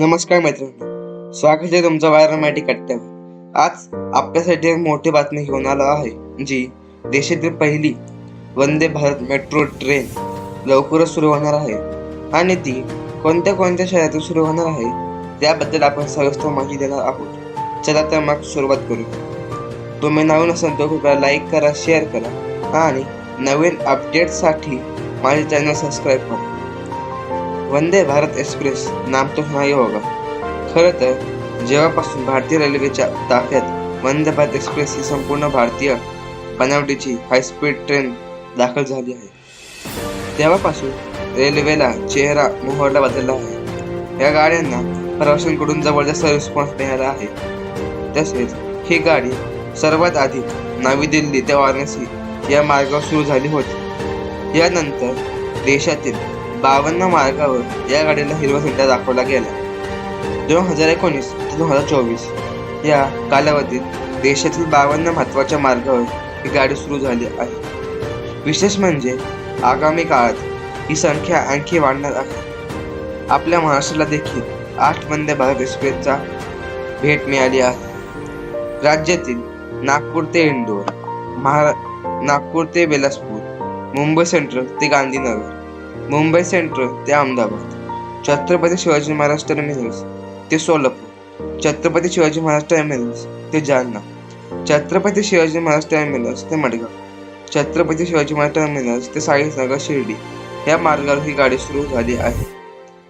नमस्कार मित्रांनो स्वागत आहे तुमचं वायरमॅटी कट्ट्यावर. आज आपल्यासाठी एक मोठी बातमी घेऊन आलो आहे जी देशातील पहिली वंदे भारत मेट्रो ट्रेन लवकरच सुरू होणार आहे. आणि ती कोणत्या कोणत्या शहरातून सुरू होणार आहे त्याबद्दल आपण सविस्तर माहिती देणार आहोत. चला तर मग सुरुवात करू. तुम्ही नवीन असाल तर कृपया लाईक करा शेअर करा आणि नवीन अपडेट्ससाठी माझे चॅनल सबस्क्राईब करा. वंदे भारत एक्सप्रेस नाम तो नाही होगा. खरं तर जेव्हापासून भारतीय रेल्वेच्या ताफ्यात वंदे भारत एक्सप्रेस ही संपूर्ण भारतीय बनावटीची हायस्पीड ट्रेन दाखल झाली आहे तेव्हापासून रेल्वेला चेहरा मोहरला बदलला आहे. या गाड्यांना प्रवाशांकडून जबरदस्त रिस्पॉन्स मिळाला आहे. तसेच ही गाडी सर्वात आधी नवी दिल्ली ते वाराणसी या मार्गावर सुरू झाली होती. यानंतर देशातील बावन्न मार्गावर या गाडीला हिरवा झेंडा दाखवला गेला. दोन हजार एकोणीस ते दोन हजार चोवीस या कालावधीत देशातील बावन्न महत्त्वाच्या मार्गावर ही गाडी सुरू झाली आहे. विशेष म्हणजे आगामी काळात ही संख्या आणखी वाढणार आहे. आपल्या महाराष्ट्राला देखील आठ वंदे भारत एक्सप्रेसचा भेट मिळाली आहे. राज्यातील नागपूर ते इंदोर महारा नागपूर ते बेलासपूर मुंबई सेंट्रल ते गांधीनगर मुंबई सेंट्रल ते अहमदाबाद. छत्रपती शिवाजी महाराज टर्मिनस ते सोलापूर. छत्रपती शिवाजी महाराज टर्मिनस ते जालना. छत्रपती शिवाजी महाराज टर्मिनस ते मडगाव. छत्रपती शिवाजी महाराज टर्मिनस ते साईनगर शिर्डी. या मार्गावर ही गाडी सुरू झाली आहे.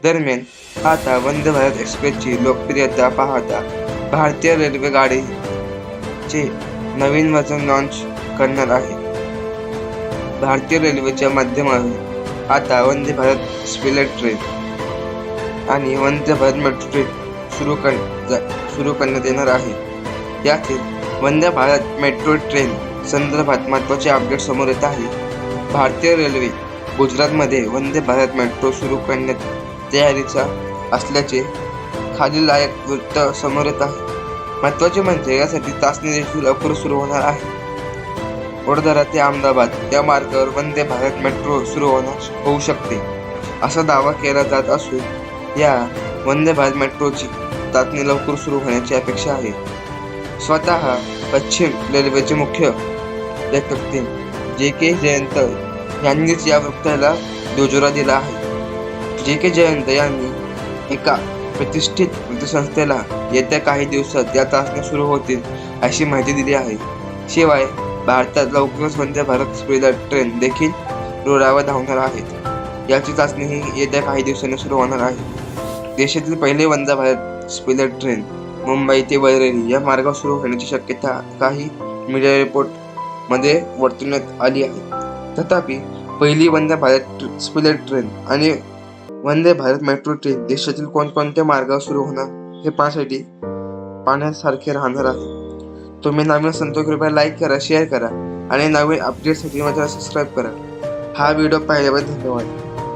दरम्यान आता वंदे भारत एक्सप्रेसची लोकप्रियता पाहता भारतीय रेल्वे गाडीचे नवीन वजन लॉन्च करणार आहे. भारतीय रेल्वेच्या माध्यमातून आता वंदे भारत स्पिलर ट्रेन आणि वंदे भारत मेट्रो ट्रेन सुरू कर सुरू करण्यात येणार आहे. यातील वंदे भारत मेट्रो ट्रेन संदर्भात महत्त्वाचे अपडेट समोर येत आहे. भारतीय रेल्वे गुजरातमध्ये वंदे भारत मेट्रो सुरू करण्यात तयारीचा असल्याचे खालील लायक वृत्त समोर येत आहे. महत्त्वाचे म्हणजे यासाठी चाचणी देखील लवकर सुरू होणार आहे. वडोदरा ते अहमदाबाद या मार्गावर वंदे भारत मेट्रो सुरू होणार होऊ शकते. असा दावा केला जात असून या वंदे भारत मेट्रोची चाचणी लवकर सुरू होण्याची अपेक्षा आहे. स्वतः पश्चिम रेल्वेचे मुख्य लेखक जे के जयंत यांनीच या वृत्ताला दुजोरा दिला आहे. जे के जयंत यांनी एका प्रतिष्ठित वृत्तसंस्थेला येत्या काही दिवसात या चाचण्या सुरू होतील अशी माहिती दिली आहे. शिवाय भारतात लवकरच वंदे भारत स्पीडर ट्रेन देखील रुळावर धावणार आहेत याची चाचणी ही येत्या काही दिवसांनी सुरू होणार आहे. देशातील पहिले वंदे भारत स्पीडर ट्रेन मुंबई ते वैरेली या मार्गावर सुरू होण्याची शक्यता काही मीडिया रिपोर्टमध्ये वर्तवण्यात आली आहे. तथापि पहिली वंदे भारत स्पीडर ट्रेन आणि वंदे भारत मेट्रो ट्रेन देशातील कोणकोणत्या मार्गावर सुरू होणार हे पाहण्यासाठी पाण्यासारखे राहणार आहे. तुम्ही नवीन असाल तर कृपया लाईक करा शेअर करा आणि नवीन अपडेटसाठी माझ्याला सबस्क्राईब करा. हा व्हिडिओ पाहिल्याबद्दल धन्यवाद.